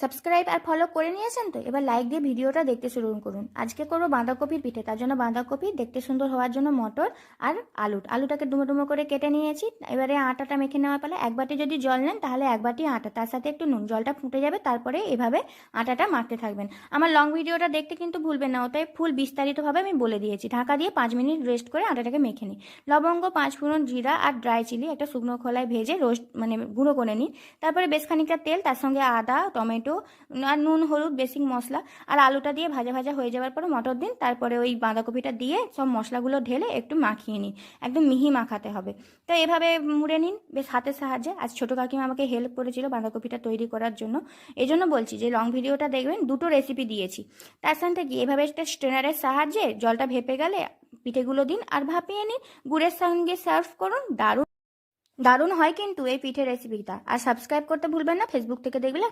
Subscribe আর follow করে নিয়েছেন তো? এবার লাইক দিয়ে ভিডিওটা দেখতে শুরু করুন। আজকে করব বাঁধাকপির পিঠে। তার জন্য বাঁধাকপি দেখতে সুন্দর হওয়ার জন্য মটর আর আলু আলুটাকে ডুমো ডুমো করে কেটে নিয়েছি। এবারে আটাটা মেখে নেওয়ার পালে এক বাটি যদি জল নেন তাহলে এক বাটি আটা। তার সাথে একটু নুন। জলটা ফুটে যাবে তারপরে এভাবে আটাটা মাখতে থাকবেন। আমার লং ভিডিওটা দেখতে কিন্তু ভুলবেন না। ওটাই ফুল বিস্তারিতভাবে আমি বলে দিয়েছি। ঢাকা দিয়ে পাঁচ মিনিট রেস্ট করে আটাটাকে মেখে নিই। লবঙ্গ, পাঁচ ফোড়ন, জিরা আর ড্রাই চিলি একটা শুকনো খোলায় ভেজে রোস্ট মানে গুঁড়ো করে নিই। তারপরে বেশ খানিকটা তেল, তার সঙ্গে আদা, টমেটো আর নুন, হলুদ, বেসিক মশলা আর আলুটা দিয়ে ভাজা ভাজা হয়ে যাওয়ার পরে মটর দিন। তারপরে ওই বাঁধাকপিটা দিয়ে সব মশলাগুলো ঢেলে একটু মাখিয়ে নিন। একদম মিহি মাখাতে হবে। তো এভাবে মুড়ে নিন। বেশ হাতের সাহায্যে। আজ ছোটো কাকিমা আমাকে হেল্প করেছিল বাঁধাকপিটা তৈরি করার জন্য। এই জন্য বলছি যে লং ভিডিওটা দেখবেন, দুটো রেসিপি দিয়েছি। তার সাথে কি এভাবে একটা স্ট্রেনারের সাহায্যে জলটা ভেপে গেলে পিঠেগুলো দিন আর ভাপিয়ে নিন। গুড়ের সঙ্গে সার্ভ করুন। দারুণ দারুণ হয় কিন্তু এই পিঠের রেসিপিটা আর সাবস্ক্রাইব করতে ভুলবেন না। ফেসবুক থেকে দেখলে